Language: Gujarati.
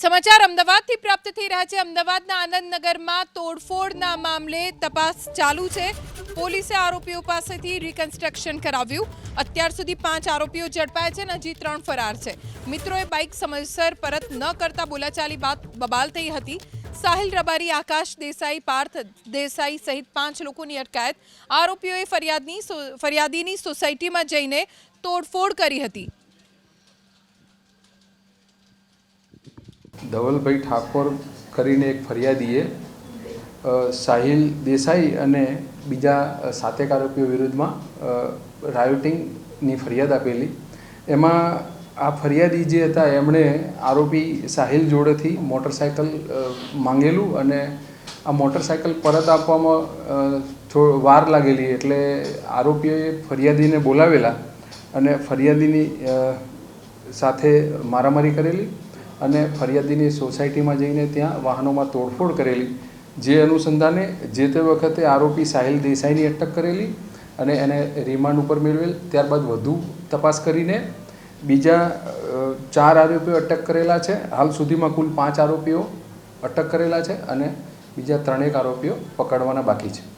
સમાચાર અમદાવાદથી પ્રાપ્ત થઈ રહ્યા છે. અમદાવાદના આનંદનગરમાં તોડફોડના મામલે તપાસ ચાલુ છે. પોલીસે આરોપીઓ પાસેથી રિકન્સ્ટ્રક્શન કરાવ્યું. અત્યાર સુધી પાંચ આરોપીઓ ઝડપાયા છે અને હજી ત્રણ ફરાર છે. મિત્રોએ બાઇક સમયસર પરત ન કરતા બોલાચાલી બાદ બબાલ થઈ હતી. સાહિલ રબારી, આકાશ દેસાઈ, પાર્થ દેસાઈ સહિત પાંચ લોકોની અટકાયત. આરોપીઓએ ફરિયાદની ફરિયાદીની સોસાયટીમાં જઈને તોડફોડ કરી હતી. ધવલભાઈ ઠાકોર કરીને એક ફરિયાદીએ સાહિલ દેસાઈ અને બીજા સાતેક આરોપીઓ વિરુદ્ધમાં રાયોટિંગની ફરિયાદ આપેલી. એમાં આ ફરિયાદી જે હતા, એમણે આરોપી સાહિલ જોડેથી મોટરસાયકલ માંગેલું અને આ મોટરસાયકલ પરત આપવામાં વાર લાગેલી એટલે આરોપીઓએ ફરિયાદીને બોલાવેલા અને ફરિયાદીની સાથે મારામારી કરેલી. અને ફરિયાદીની સોસાયટીમાં જઈને ત્યાં વાહનોમાં તોડફોડ કરેલી. જે અનુસંધાને જે તે વખતે આરોપી સાહિલ દેસાઈની અટક કરેલી અને એને રિમાન્ડ ઉપર મેળવેલ. ત્યારબાદ વધુ તપાસ કરીને બીજા ચાર આરોપીઓ અટક કરેલા છે. હાલ સુધીમાં કુલ પાંચ આરોપીઓ અટક કરેલા છે અને બીજા ત્રણેક આરોપીઓ પકડવાના બાકી છે.